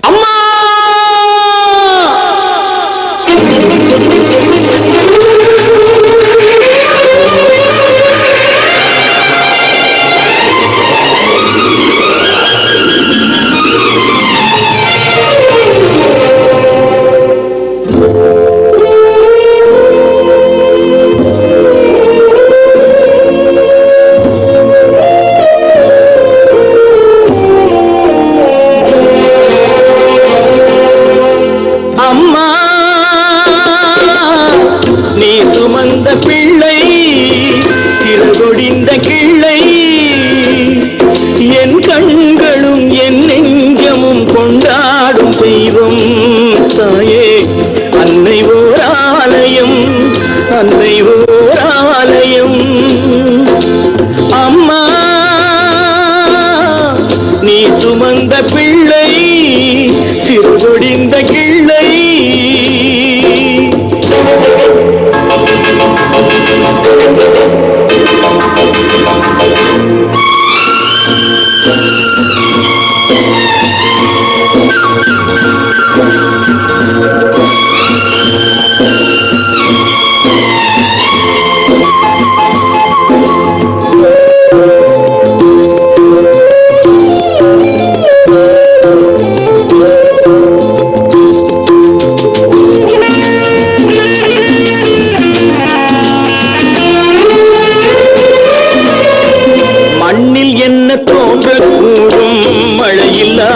అమ్మా தாயே அன்னை ஓர் ஆலயம் அன்னை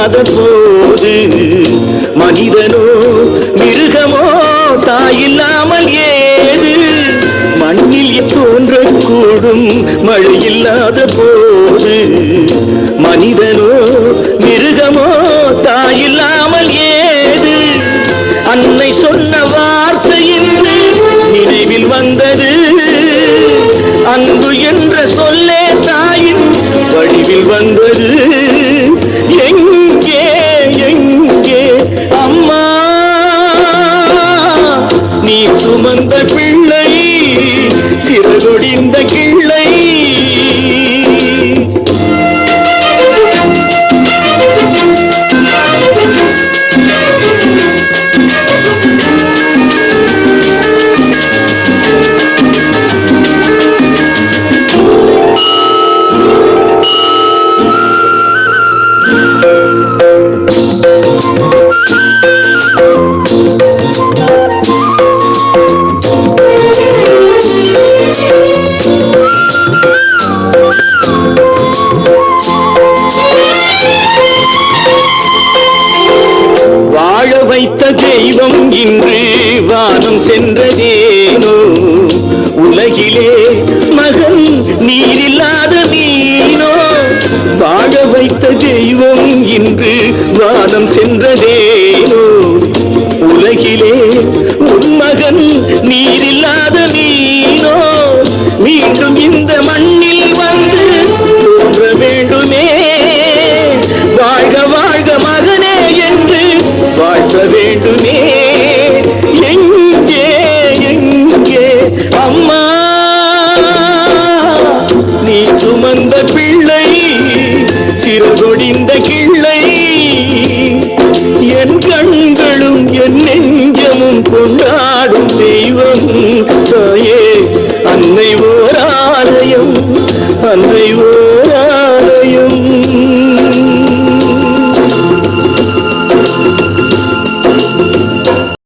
இல்லாத போது. மனிதனோ மிருகமோ தாயில்லாமல் ஏது? மண்ணில் தோன்றக்கூடும் மழை இல்லாத போது. மனிதனோ மிருகமோ தாயில்லாமல் தெய்வம் இன்று வானம் சென்றதேனோ. உலகிலே மகன் நீரில்லா பிள்ளை